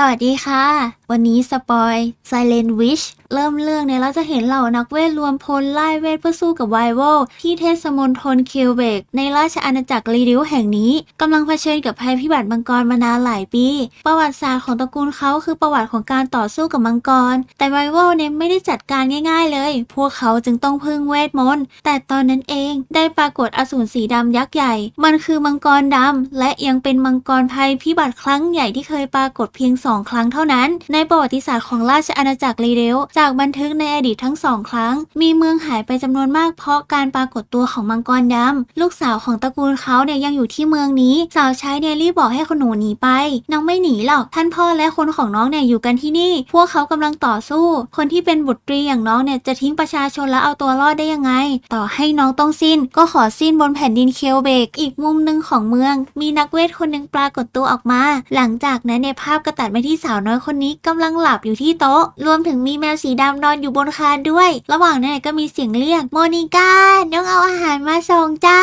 สวัสดีค่ะ วันนี้สปอย Silent Witch เริ่มเรื่องเนี่ยเราจะเห็นเหล่านักเวทรวมพลไล่เวทเพื่อสู้กับไวโวที่เทศมนทนคิวเบก ในราชอาณาจักรลีริวแห่งนี้กำลังเผชิญกับภัยพิบัติมังกรมานานหลายปี ประวัติศาสตร์ของตระกูลเขาคือประวัติของการต่อสู้กับมังกร แต่ไวโวเนี่ยไม่ได้จัดการง่าย ๆ เลย พวกเขาจึงต้องพึ่งเวทมนต์แต่ตอนนั้นเองได้ปรากฏอสูรสีดำยักษ์ใหญ่ มันคือมังกรดำและยังเป็นมังกรภัยพิบัติครั้งใหญ่ที่เคยปรากฏเพียงสองครั้งเท่านั้น ในประวัติศาสตร์ของราชอาณาจักรลีเรลจากบันทึกในอดีตทั้งสองครั้ง มีเมืองหายไปจำนวนมากเพราะการปรากฏตัวของมังกรดำลูกสาวของตระกูลเขาเนี่ยยังอยู่ที่เมืองนี้ สาวใช้เนี่ยรีบบอกให้คนหนูหนีไปน้องไม่หนีหรอกท่านพ่อและคนของน้องเนี่ยอยู่กันที่นี่ พวกเขากำลังต่อสู้ คนที่เป็นบุตรีอย่างน้องเนี่ยจะทิ้งประชาชนแล้วเอาตัวรอดได้ยังไง ต่อให้น้องต้องสิ้น ก็ขอสิ้นบนแผ่นดินเคลเบก อีกมุมหนึ่งของเมือง มีนักเวทคนหนึ่งปรากฏตัวออกมา หลังจากนั้นในภาพก็ตัดไปที่สาวน้อยคนนี้กำลังหลับอยู่ที่โต๊ะ รวมถึงมีแมวสีดำนอนอยู่บนคานด้วย ระหว่างนั้นก็มีเสียงเรียกโมนิก้าน้องเอาอาหารมาส่งจ้า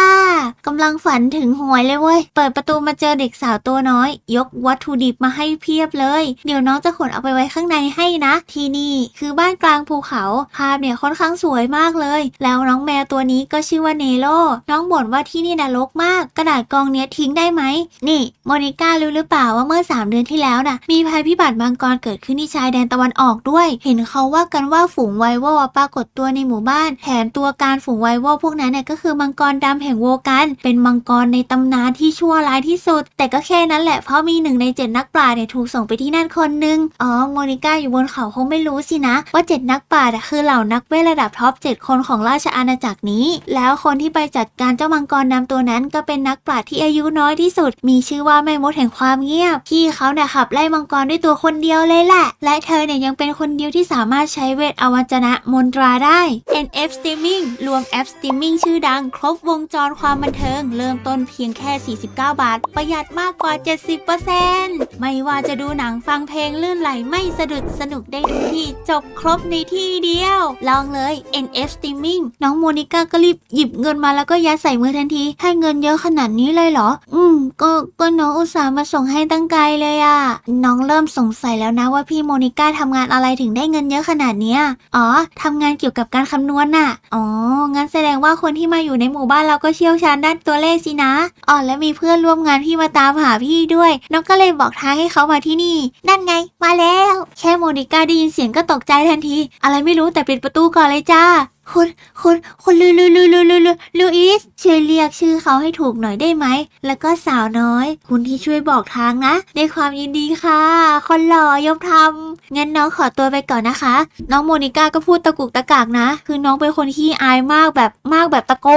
กำลังฝันถึงหวยเลยเว้ย เปิดประตูมาเจอเด็กสาวตัวน้อย ยกวัตถุดิบมาให้เพียบเลย เดี๋ยวน้องจะขนเอาไปไว้ข้างในให้นะ ที่นี่คือบ้านกลางภูเขาภาพเนี่ยค่อนข้างสวยมากเลย แล้วน้องแมวตัวนี้ก็ชื่อว่าเนโลน้องบ่นว่าที่นี่น่ะรกมาก กระดาษกองเนี้ยทิ้งได้ไหม นี่โมนิก้ารู้หรือเปล่าว่าเมื่อ 3 เดือนที่แล้วน่ะมีภัยพิบัติมังกรเกิดขึ้นที่ชายแดนตะวันออกด้วย เห็นเขาว่ากันว่าฝูงไวโวอะปรากฏตัวในหมู่บ้าน แถมตัวการฝูงไวโวพวกนั้นเนี่ยก็คือมังกรดำแห่งโวกัน เป็นมังกรในตำนานที่ชั่วร้ายที่สุด แต่ก็แค่นั้นแหละเพราะมีหนึ่งในเจ็ดนักปราชญ์เนี่ยถูกส่งไปที่นั่นคนหนึงอ๋อโมนิก้าอยู่บนเขาคงไม่รู้สินะ ว่าเจ็ดนักปราชญ์คือเหล่านักเวทระดับท็อปเจ็ดคนของราชอาณาจักรนี้ แล้วคนที่ไปจัดการเจ้ามังกรดำตัวนั้นก็เป็นนักปราชญ์ที่อายุน้อยที่สุด มีชื่อว่าแม่มดแห่งความเงียบที่เขาเนี่ยขับไล่มังกรด้วยตัวคนเดียวเลยแหละ และเธอเนี่ยยังเป็นคนเดียวที่สามารถใช้เวทอวัจนะมนตราได้ NF Streaming รวมแอป Streaming ชื่อดัง ครบวงจรความบันเทิง เริ่มต้นเพียงแค่ 49 บาท ประหยัดมากกว่า 70%ไม่ว่าจะดูหนังฟังเพลงลื่นไหลไม่สะดุดสนุกได้ทุกที่จบครบในที่เดียว ลองเลย NF Streaming น้องโมนิก้าก็รีบหยิบเงินมาแล้วก็ยัดใส่มือทันที ให้เงินเยอะขนาดนี้เลยเหรอ อืม ก็ก็น้องอุตส่าห์มาส่งให้ตั้งไกลเลยอะน้องเริ่มสงสัยแล้วนะว่าพี่โมนิก้าทำงานอะไรถึงได้เงินเยอะขนาดเนี้ย อ๋อทำงานเกี่ยวกับการคำนวณน่ะ อ๋อ งั้นแสดงว่าคนที่มาอยู่ในหมู่บ้านเราก็เชี่ยวชาญด้านตัวเลขสินะ อ๋อ แล้วมีเพื่อนร่วมงานที่มาตามหาพี่ด้วย น้องก็เลยบอกทางให้เขามาที่นี่ นั่นไง มาแล้ว แค่โมนิก้าได้ยินเสียงก็ตกใจทันที อะไรไม่รู้แต่ปิดประตูก่อนเลยจ้า คุณคุณคุณลูลูลูลูลูลูลูอิสช่วยเรียกชื่อเขาให้ถูกหน่อยได้ไหม แล้วก็สาวน้อย คุณที่ช่วยบอกทางนะด้วยความยินดีค่ะ คนหล่อยกทำงั้นน้องขอตัวไปก่อนนะคะ น้องโมนิก้าก็พูดตะกุกตะกากนะ คือน้องเป็นคนที่อายมากแบบมากแบบตะโก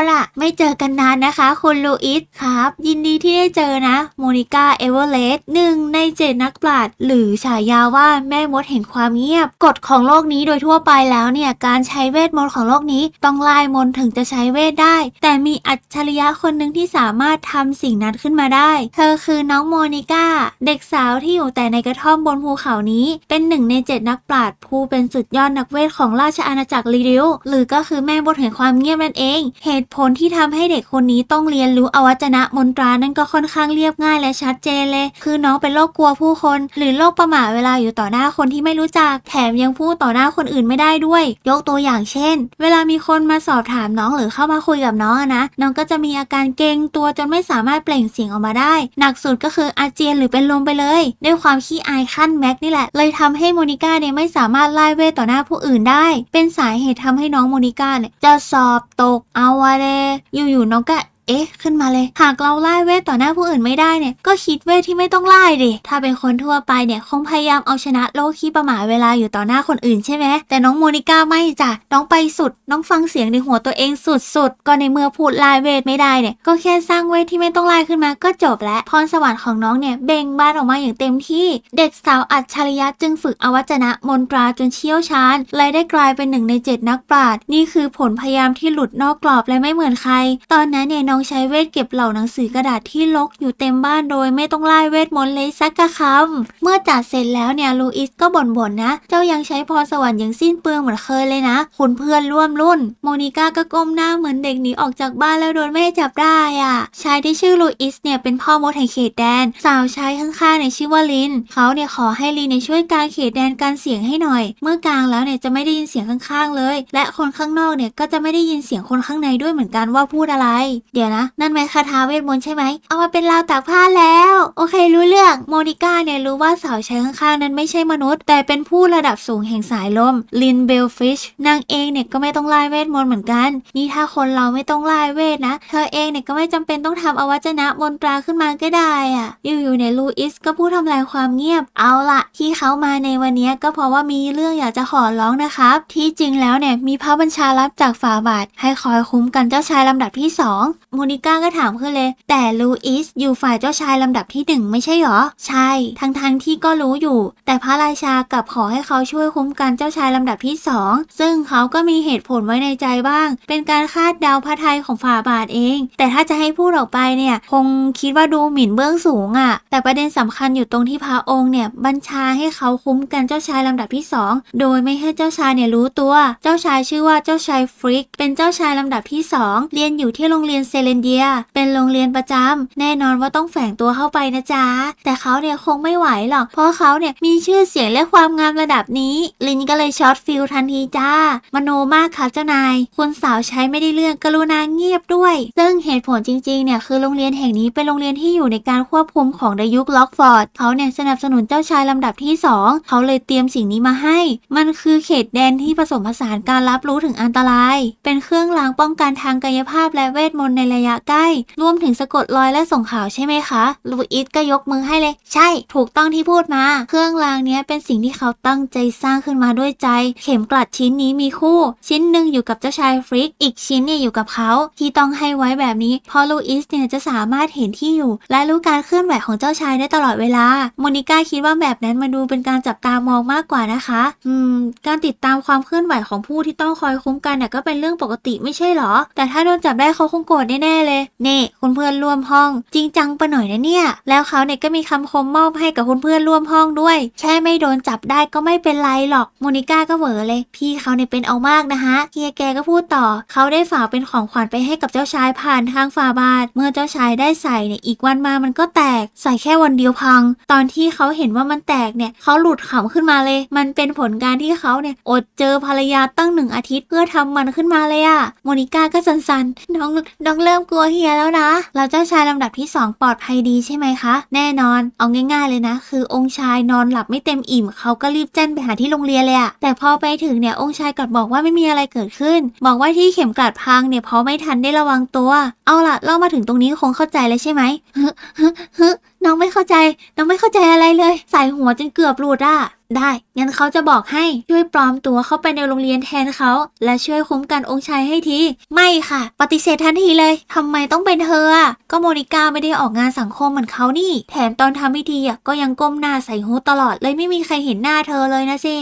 นอะไม่เจอกันนานนะคะ คุณลูอิสครับ ยินดีที่ได้เจอนะ โมนิก้าเอเวอร์เลสหนึ่งในเจ็ดนักปราชญ์หรือฉายาว่าแม่มดแห่งความเงียบกฎของโลกนี้โดยทั่วไปแล้วเนี่ยการใช้เวทมนต์ของโลกนี้ต้องไล่มนต์ถึงจะใช้เวทได้ แต่มีอัจฉริยะคนหนึ่งที่สามารถทำสิ่งนั้นขึ้นมาได้ เธอคือน้องโมนิก้า เด็กสาวที่อยู่แต่ในกระท่อมบนภูเขานี้ เป็นหนึ่งในเจ็ดนักปราชญ์ผู้เป็นสุดยอดนักเวทของราชอาณาจักรลีริวหรือก็คือแม่บทแห่งความเงียบนั่นเอง เหตุผลที่ทำให้เด็กคนนี้ต้องเรียนรู้อวัจนะมนตรานั่นก็ค่อนข้างเรียบง่ายและชัดเจนเลย คือน้องเป็นโรคกลัวผู้คน หรือโรคประหม่าเวลาอยู่ต่อหน้าคนที่ไม่รู้จัก แถมยังพูดต่อหน้าคนอื่นไม่ได้ด้วย ยกตัวอย่างเช่นเวลามีคนมาสอบถามน้องหรือเข้ามาคุยกับน้องนะ น้องก็จะมีอาการเกรงตัวจนไม่สามารถเปล่งเสียงออกมาได้ หนักสุดก็คืออาเจียนหรือเป็นลมไปเลย ด้วยความขี้อายขั้นแม็กนี่แหละ เลยทำให้โมนิก้าเนี่ยไม่สามารถไล่เวทต่อหน้าผู้อื่นได้ เป็นสาเหตุทำให้น้องโมนิก้าเนี่ยจะสอบตกเอาวะเลยอยู่ๆน้องก็ เอ๊ะ ขึ้นมาเลย หากเราไล่เวทต่อหน้าผู้อื่นไม่ได้เนี่ย ก็คิดเวทที่ไม่ต้องไล่ดิ ถ้าเป็นคนทั่วไปเนี่ยคงพยายามเอาชนะโลกขี้ประหม่าเวลาอยู่ต่อหน้าคนอื่นใช่ไหม แต่น้องโมนิก้าไม่จ้ะ น้องไปสุด น้องฟังเสียงในหัวตัวเองสุดๆ ก็ในเมื่อพูดไล่เวทไม่ได้เนี่ย ก็แค่สร้างเวทที่ไม่ต้องไล่ขึ้นมาก็จบแล้ว พรสวรรค์ของน้องเนี่ยเบ่งบานออกมาอย่างเต็มที่ เด็กสาวอัจฉริยะจึงฝึกอวัจนะมนตราจนเชี่ยวชาญ และได้กลายเป็นหนึ่งในเจ็ดนักปราชญ์ นี่คือผลพยายามที่หลุดนอกกรอบและไม่เหมือนใคร ตอนนั้นเนี่ยน้ององใช้เวทเก็บเหล่าหนังสือกระดาษที่รกอยู่เต็มบ้านโดยไม่ต้องไล่เวทมนต์เลยสักกะคำ เมื่อจัดเสร็จแล้วเนี่ยลูอิสก็บ่นๆนะ เจ้ายังใช้พรสวรรค์อย่างสิ้นเปลืองเหมือนเคยเลยนะ คุณเพื่อนร่วมรุ่น โมนิก้าก็ก้มหน้าเหมือนเด็กหนีออกจากบ้านแล้วโดนแม่จับได้อะ ชายที่ชื่อลูอิสเนี่ยเป็นพ่อมดแห่งเขตแดน สาวใช้ข้างๆเนี่ยชื่อว่าลิน เขาเนี่ยขอให้ลินเนี่ยช่วยกางเขตแดนการเสียงให้หน่อย เมื่อกางแล้วเนี่ยจะไม่ได้ยินเสียงข้างๆเลย และคนข้างนอกเนี่ยก็จะไม่ได้ยินเสียงคนข้างในด้วยเหมือนกันว่าพูดอะไร เดี๋ยวนะ นั่นไหมคาถาเวทมนต์ใช่ไหม เอามาเป็นราวตากผ้าแล้ว โอเครู้เรื่อง โมนิก้าเนี่ยรู้ว่าสาวใช้ข้างๆนั้นไม่ใช่มนุษย์ แต่เป็นผู้ระดับสูงแห่งสายลม ลินเบลฟิช นางเองเนี่ยก็ไม่ต้องไล่เวทมนต์เหมือนกัน นี่ถ้าคนเราไม่ต้องไล่เวทนะ เธอเองเนี่ยก็ไม่จำเป็นต้องทำอวัจนะมนตราขึ้นมาก็ได้อะอยู่ๆเนี่ยลูอิสก็พูดทำลายความเงียบ เอาละที่เขามาในวันนี้ก็เพราะว่ามีเรื่องอยากจะขอร้องนะครับ ที่จริงแล้วเนี่ยมีพระบัญชารับจากฝ่าบาทให้คอยคุ้มกันเจ้าชายลำดับที่สองโมนิก้าก็ถามขึ้นเลย แต่ลูอิสอยู่ฝ่ายเจ้าชายลำดับที่หนึ่งไม่ใช่หรอ ใช่ ทั้งๆที่ก็รู้อยู่ แต่พระราชากลับขอให้เขาช่วยคุ้มกันเจ้าชายลำดับที่สองซึ่งเขาก็มีเหตุผลไว้ในใจบ้าง เป็นการคาดเดาพระทัยของฝ่าบาทเอง แต่ถ้าจะให้พูดออกไปเนี่ย คงคิดว่าดูหมิ่นเบื้องสูงอะ่ะ แต่ประเด็นสำคัญอยู่ตรงที่พระองค์เนี่ยบัญชาให้เขาคุ้มกันเจ้าชายลำดับที่สองโดยไม่ให้เจ้าชายเนี่ยรู้ตัว เจ้าชายชื่อว่าเจ้าชายฟริก เป็นเจ้าชายลำดับที่สองเรียนอยู่ที่โรงเรียนเซเลนเดีย เป็นโรงเรียนประจำแน่นอนว่าต้องแฝงตัวเข้าไปนะจ๊ะ แต่เขาเนี่ยคงไม่ไหวหรอก เพราะเขาเนี่ยมีชื่อเสียงและความงามระดับนี้ ลินก็เลยช็อตฟิลทันทีจ้า มโนมากค่ะเจ้านาย คุณสาวใช้ไม่ได้เรื่องกรุณาเงียบด้วย ซึ่งเหตุผลจริงๆเนี่ยคือโรงเรียนแห่งนี้เป็นโรงเรียนที่อยู่ในการควบคุมของดยุคล็อกฟอร์ดเขาเนี่ยสนับสนุนเจ้าชายลำดับที่ 2 เขาเลยเตรียมสิ่งนี้มาให้ มันคือเขตแดนที่ผสมผสานการรับรู้ถึงอันตราย เป็นเครื่องรางป้องกันทางกายภาพและเวทมนต์ในระยะใกล้ รวมถึงสะกดรอยและส่งข่าวใช่ไหมคะ ลูอิสก็ยกมือให้เลย ใช่ ถูกต้องที่พูดมา เครื่องรางเนี้ยเป็นสิ่งที่เขาตั้งใจสร้างขึ้นมาด้วยใจ เข็มกลัดชิ้นนี้มีคู่ ชิ้นหนึ่งอยู่กับเจ้าชายฟริก อีกชิ้นเนี่ยอยู่กับเขาที่ต้องให้ไว้แบบนี้ เพราะลูอิสเนี่ยจะสามารถเห็นที่อยู่ และรู้การเคลื่อนไหวของเจ้าชายได้ตลอดเวลา โมนิก้าคิดว่าแบบนั้นมาดูเป็นการจับตามองมากกว่านะคะ อืม การติดตามความเคลื่อนไหวของผู้ที่ต้องคอยคุ้มกันเนี่ยก็เป็นเรื่องปกติไม่ใช่หรอ แต่ถ้าโดนจับได้เขาคงโกรธแน่ ๆ เลย เน่คุณเพื่อนร่วมห้อง จริงจังไปหน่อยนะเนี่ย แล้วเขาเนี่ยก็มีคำคมมอบให้กับคุณเพื่อนร่วมห้องด้วยแค่ไม่โดนจับได้ก็ไม่เป็นไรหรอกโมนิก้าก็เหวอเลย พี่เขาเนี่ยเป็นเอามากนะฮะเฮียแกก็พูดต่อ เขาได้ฝากเป็นของขวัญไปให้กับเจ้าชายผ่านทางฝาบาท เมื่อเจ้าชายได้ใส่เนี่ยอีกวันมามันก็แตกใส่แค่วันเดียวพัง ตอนที่เขาเห็นว่ามันแตกเนี่ยเขาหลุดขำขึ้นมาเลย มันเป็นผลการที่เขาเนี่ยอดเจอภรรยาตั้งหนึ่งอาทิตย์เพื่อทำมันขึ้นมาเลยอะโมนิก้าก็สันๆน้องน้องเริ่มกลัวเฮียแล้วนะ เราเจ้าชายลำดับที่สองปลอดภัยดีใช่ไหมคะ แน่นอน เอาง่าย ๆเลยนะ คือองค์ชายนอนหลับไม่เต็มอิ่ม เขาก็รีบแจ้นไปหาที่โรงเรียนเลยอะแต่พอไปถึงเนี่ยองค์ชายกลับบอกว่าไม่มีอะไรเกิดขึ้น บอกว่าที่เข็มกลัดพังเนี่ยเพราะไม่ทันได้ระวังตัว เอาล่ะเล่ามาถึงตรงนี้คงเข้าใจแล้วใช่ไหมฮึฮึฮึ น้องไม่เข้าใจ น้องไม่เข้าใจอะไรเลย ใส่หัวจนเกือบหลุดอะได้ งั้นเขาจะบอกให้ ช่วยปลอมตัวเข้าไปในโรงเรียนแทนเขา และช่วยคุ้มกันองค์ชายให้ที ไม่ค่ะ ปฏิเสธทันทีเลยทำไมต้องเป็นเธออะก็โมนิก้าไม่ได้ออกงานสังคมเหมือนเขานี่ แถมตอนทำพิธีอะก็ยังก้มหน้าใส่หูตลอดเลยไม่มีใครเห็นหน้าเธอเลยนะสิ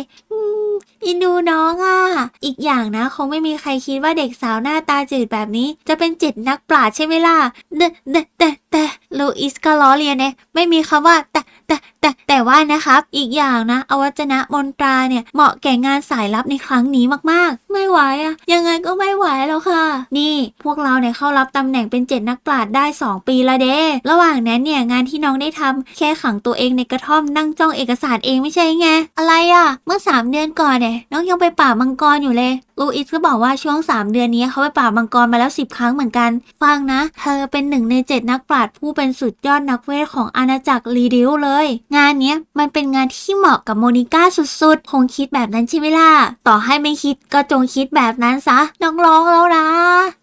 อินดูน้องอะ อีกอย่างนะคงไม่มีใครคิดว่าเด็กสาวหน้าตาจืดแบบนี้ จะเป็นจิตนักปราชญ์ใช่ไหมล่ะเดแต่แต่แต่ลูอิสก็ล้อเลียนเนี่ยไม่มีคำว่าแต่แต่ แต่แต่ว่านะครับ อีกอย่างนะ อวัจนะมนตราเนี่ยเหมาะแก่งานสายลับในครั้งนี้มากๆ ไม่ไหวอะยังไงก็ไม่ไหวแล้วค่ะ นี่พวกเราเนี่ยเข้ารับตำแหน่งเป็นเจ็ดนักปราชญ์ได้ 2 ปีละเด้ระหว่างนั้นเนี่ยงานที่น้องได้ทำแค่ขังตัวเองในกระท่อมนั่งจ้องเอกสารเองไม่ใช่ไงอะไรอะเมื่อ 3 เดือนก่อนเนี่ยน้องยังไปป่ามังกรอยู่เลยลูอิสก็บอกว่าช่วง 3 เดือนนี้เขาไปป่ามังกรมาแล้ว 10 ครั้งเหมือนกัน ฟังนะ เธอเป็นหนึ่งในเจ็ดนักปราชญ์ผู้เป็นสุดยอดนักเวทของอาณาจักรลีดิวเลยงงานเนี้ยมันเป็นงานที่เหมาะกับโมนิก้าสุดๆ คงคิดแบบนั้นใช่ไหมล่ะ ต่อให้ไม่คิดก็จงคิดแบบนั้นซะ น้องร้องแล้วนะ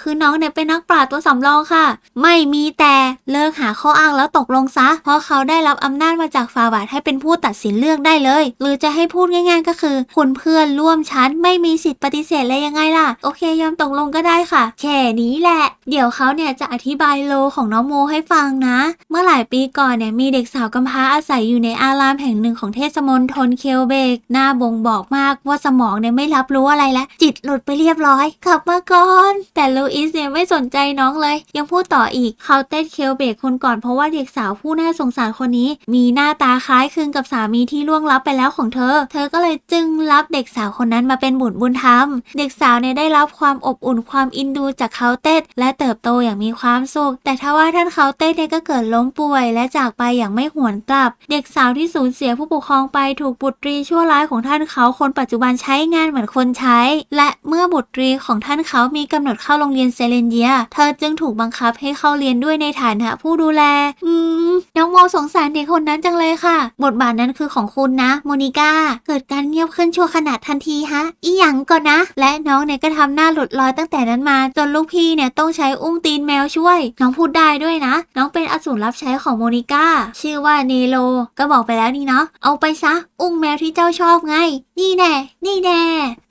คือน้องเนี่ยเป็นนักปราชญ์ตัวสำรองค่ะ ไม่มีแต่เลิกหาข้ออ้างแล้วตกลงซะ เพราะเขาได้รับอำนาจมาจากฟาบาทให้เป็นผู้ตัดสินเลือกได้เลย หรือจะให้พูดง่าย ๆ ก็คือ คุณเพื่อนร่วมชั้นไม่มีสิทธิ์ปฏิเสธเลยยังไงล่ะ โอเคยอมตกลงก็ได้ค่ะ แค่นี้แหละ เดี๋ยวเขาเนี่ยจะอธิบายโลของน้องโมให้ฟังนะ เมื่อหลายปีก่อนเนี่ยมีเด็กสาวกำพร้าอาศัยอยู่ในอารามแห่งหนึ่งของเทศมนตรเคลเบก หน้าบ่งบอกมากว่าสมองเนี่ยไม่รับรู้อะไรแล้ว จิตหลุดไปเรียบร้อยกลับมาก่อน แต่ลูอิสเนี่ยไม่สนใจน้องเลย ยังพูดต่ออีกเขาเต้นเคลเบกคนก่อนเพราะว่าเด็กสาวผู้น่าสงสารคนนี้ มีหน้าตาคล้ายคลึงกับสามีที่ล่วงลับไปแล้วของเธอ เธอก็เลยจึงรับเด็กสาวคนนั้นมาเป็นบุตรบุญธรรม เด็กสาวเนี่ยได้รับความอบอุ่นความอินดูจากเขาเต้นและเติบโตอย่างมีความสุข แต่ถ้าว่าท่านเขาเต้นเนี่ยก็เกิดล้มป่วยและจากไปอย่างไม่หวนกลับ เด็กสาวที่สูญเสียผู้ปกครองไปถูกบุตรีชั่วร้ายของท่านเขาคนปัจจุบันใช้งานเหมือนคนใช้ และเมื่อบุตรีของท่านเขามีกำหนดเข้าโรงเรียนเซเลนเดีย เธอจึงถูกบังคับให้เข้าเรียนด้วยในฐานะผู้ดูแล อืม น้องโมสงสารเด็กคนนั้นจังเลยค่ะ บทบาทนั้นคือของคุณนะ โมนิก้า เกิดการเงียบขึ้นชั่วขณะทันทีฮะ อีหยังก่อนนะ และน้องเนี่ยก็ทำหน้าหลุดลอยตั้งแต่นั้นมา จนลูกพี่เนี่ยต้องใช้อุ้งตีนแมวช่วย น้องพูดได้ด้วยนะ น้องเป็นอสูรรับใช้ของโมนิก้า ชื่อว่าเนโลก็บอกไปแล้วนี่เนาะ เอาไปซะ อุ้งแมวที่เจ้าชอบไง นี่แน่ นี่แน่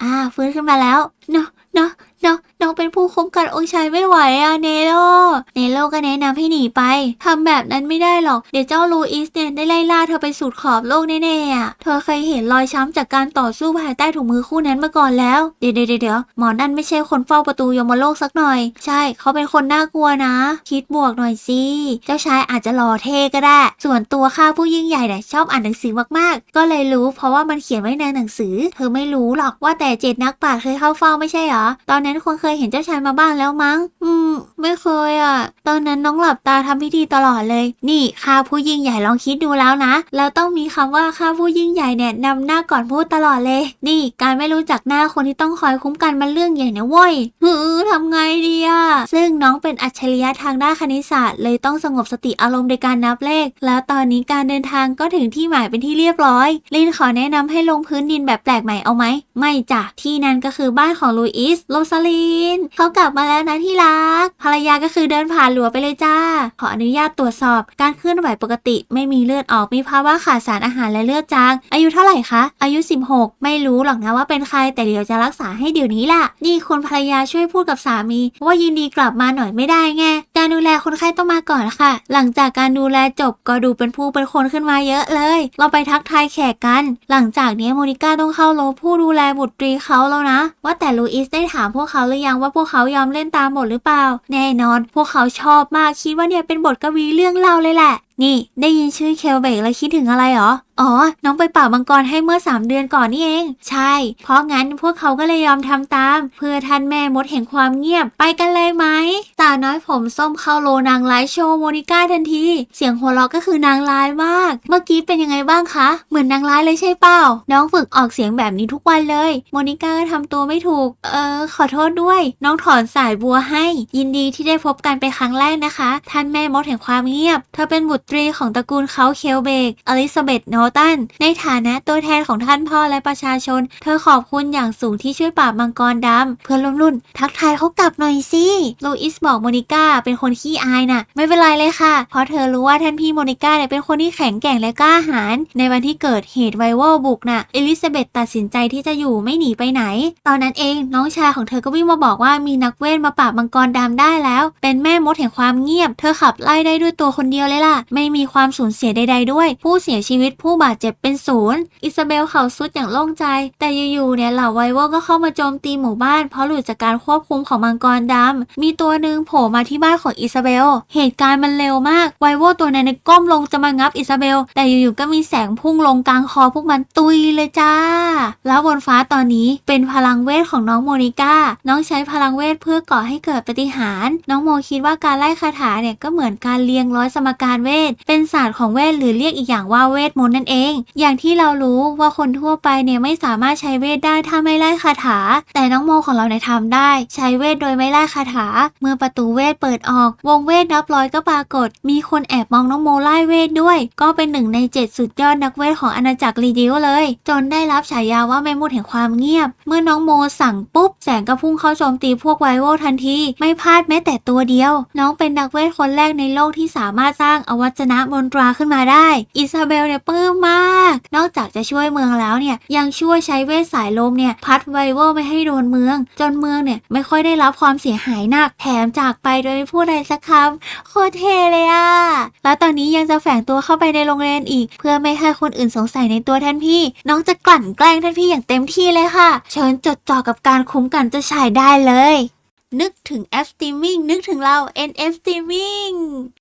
อ่า ฟื้นขึ้นมาแล้ว เนาะเนาะเนาะ น้องเป็นผู้คุ้มกันองค์ชายไม่ไหวอะเนโลเนโลก็แนะนำให้หนีไปทำแบบนั้นไม่ได้หรอก เดี๋ยวเจ้าลูอิสเนี่ยได้ไล่ล่าเธอไปสุดขอบโลกแน่ๆอะเธอเคยเห็นรอยช้ำจากการต่อสู้ภายใต้ถุงมือคู่นั้นมาก่อนแล้วเดี๋ยวเดี๋ยวเดี๋ยวหมอนั่นไม่ใช่คนเฝ้าประตูยมโลกสักหน่อย ใช่ เขาเป็นคนน่ากลัวนะ คิดบวกหน่อยสิ เจ้าชายอาจจะหล่อเท่ก็ได้ ส่วนตัวข้าผู้ยิ่งใหญ่เนี่ยชอบอ่านหนังสือมากๆ ก็เลยรู้เพราะว่ามันเขียนไว้ในหนังสือ เธอไม่รู้หรอกว่าแต่เจ็ดนักปราชญ์เคยเข้าเฝ้าไม่ใช่เหรอ ตอนนั้นคงเคยเห็นเจ้าชายมาบ้างแล้วมั้ง อืม ไม่เคยอะ ตอนนั้นน้องหลับตาทำพิธีตลอดเลย นี่ข้าผู้ยิ่งใหญ่ลองคิดดูแล้วนะ แล้วต้องมีคำว่าข้าผู้ยิ่งใหญ่เนี่ยนำหน้าก่อนพูดตลอดเลย นี่ การไม่รู้จักหน้าคนที่ต้องคอยคุ้มกันมันเรื่องใหญ่นะเว้ยฮือทำไงดีอะ ซึ่งน้องเป็นอัจฉริยะทางด้านคณิตศาสตร์ เลยต้องสงบสติอารมณ์ในการนับเลข แล้วตอนนี้การเดินทางก็ถึงที่หมายเป็นที่เรียบร้อย ลินขอแนะนำให้ลงพื้นดินแบบแปลกใหม่เอาไหม ไม่จ้ะ ที่นั่นก็คือบ้านของลูอิส โรซาลินเขากลับมาแล้วนะที่รัก ภรรยาก็คือเดินผ่านหลัวไปเลยจ้า ขออนุญาตตรวจสอบ การเคลื่อนไหวปกติ ไม่มีเลือดออก มีภาวะขาดสารอาหารและเลือดจาง อายุเท่าไหร่คะ อายุ 16 ไม่รู้หรอกนะว่าเป็นใคร แต่เดี๋ยวจะรักษาให้เดี๋ยวนี้ล่ะ นี่คุณภรรยาช่วยพูดกับสามี ว่ายินดีกลับมาหน่อยไม่ได้ไง การดูแลคนไข้ต้องมาก่อนค่ะ หลังจากการดูแลจบก็ดูเป็นผู้เป็นคนขึ้นมาเยอะเลย เราไปทักทายแขกกัน หลังจากนี้โมนิก้าต้องเข้าโลผู้ดูแลบุตรีเขาแล้วนะ ว่าแต่ลูอิสได้ถามพวกเขาหรือยังว่าพวกเขายอมเล่นตามหมดหรือเปล่า แน่นอน พวกเขาชอบมากคิดว่าเนี่ยเป็นบทกวีเรื่องเล่าเลยแหละ นี่ได้ยินชื่อเคลเบกแล้วคิดถึงอะไรหรอ อ๋อ น้องไปป่ามังกรให้เมื่อ 3 เดือนก่อนนี่เอง ใช่ เพราะงั้นพวกเขาก็เลยยอมทำตาม เพื่อท่านแม่มดแห่งความเงียบไปกันเลยไหมสาวน้อยผมส้มเข้าโลนางร้ายโชว์โมนิก้าทันที เสียงหัวเราะก็คือนางร้ายมาก เมื่อกี้เป็นยังไงบ้างคะ เหมือนนางร้ายเลยใช่เปล่า น้องฝึกออกเสียงแบบนี้ทุกวันเลย โมนิก้าก็ทำตัวไม่ถูก เออ ขอโทษด้วย น้องถอนสายบัวให้ ยินดีที่ได้พบกันเป็นครั้งแรกนะคะ ท่านแม่มดแห่งความเงียบ เธอเป็นบุตรของตระกูลเขาเคลเบกอลิซาเบธโนตัน ในฐานะตัวแทนของท่านพ่อและประชาชน เธอขอบคุณอย่างสูงที่ช่วยปราบมังกรดำ เพื่อนร่วมรุ่น ทักทายเขากลับหน่อยสิลูอิสบอกโมนิก้าเป็นคนขี้อายน่ะ ไม่เป็นไรเลยค่ะ เพราะเธอรู้ว่าท่านพี่โมนิก้าเนี่ยเป็นคนที่แข็งแกร่งและกล้าหาญในวันที่เกิดเหตุไวโวบุกน่ะเอลิซาเบธตัดสินใจที่จะอยู่ไม่หนีไปไหน ตอนนั้นเองน้องชายของเธอก็วิ่งมาบอกว่ามีนักเวทมาปราบมังกรดำได้แล้ว เป็นแม่มดแห่งความเงียบ เธอขับไล่ได้ด้วยตัวคนเดียวเลยล่ะไม่มีความสูญเสียใด ๆ ด้วย ผู้เสียชีวิตผู้บาดเจ็บเป็นศูนย์อิซาเบลเขาสุดอย่างโล่งใจ แต่อยู่ๆเนี่ยเหล่าไวโวก็เข้ามาโจมตีหมู่บ้าน เพราะหลุดจากการควบคุมของมังกรดำมีตัวหนึ่งโผล่มาที่บ้านของอิซาเบล เหตุการณ์มันเร็วมากไวโวตัวนั้นก้มลงจะมางับอิซาเบล แต่อยู่ๆก็มีแสงพุ่งลงกลางคอพวกมันตุยเลยจ้า แล้วบนฟ้าตอนนี้เป็นพลังเวทของน้องโมนิก้า น้องใช้พลังเวทเพื่อก่อให้เกิดปฏิหาร น้องโมคิดว่าการไล่คาถาเนี่ยก็เหมือนการเรียงร้อยสมการเวทเป็นศาสตร์ของเวทหรือเรียกอีกอย่างว่าเวทมนต์นั่นเอง อย่างที่เรารู้ว่าคนทั่วไปเนี่ยไม่สามารถใช้เวทได้ถ้าไม่ไล่คาถา แต่น้องโมของเราเนี่ยทำได้ ใช้เวทโดยไม่ไล่คาถา เมื่อประตูเวทเปิดออก วงเวทนับร้อยก็ปรากฏ มีคนแอบมองน้องโมไล่เวทด้วย ก็เป็นหนึ่งในเจ็ดสุดยอดนักเวทของอาณาจักรลีดิวเลย จนได้รับฉายาว่าแม่มดแห่งความเงียบ เมื่อน้องโมสั่งปุ๊บแสงก็พุ่งเข้าโจมตีพวกไวโวทันที ไม่พลาดแม้แต่ตัวเดียว น้องเป็นนักเวทคนแรกในโลกที่สามารถสร้างอวชนะมนตราขึ้นมาได้ อิซาเบลเนี่ยปลื้มมาก นอกจากจะช่วยเมืองแล้วเนี่ยยังช่วยใช้เวทสายลมเนี่ยพัดไวโวไม่ให้โดนเมือง จนเมืองเนี่ยไม่ค่อยได้รับความเสียหายหนักแถมจากไปโดยไม่พูดอะไรสักคำโคตรเทเลยอะแล้วตอนนี้ยังจะแฝงตัวเข้าไปในโรงเรียนอีก เพื่อไม่ให้คนอื่นสงสัยในตัวท่านพี่ น้องจะกลั่นแกล้งท่านพี่อย่างเต็มที่เลยค่ะ เชิญจดจ่อกับการคุ้มกันเจะชายได้เลย นึกถึงแอปสตรีมมิ่งนึกถึงเรา NF Streaming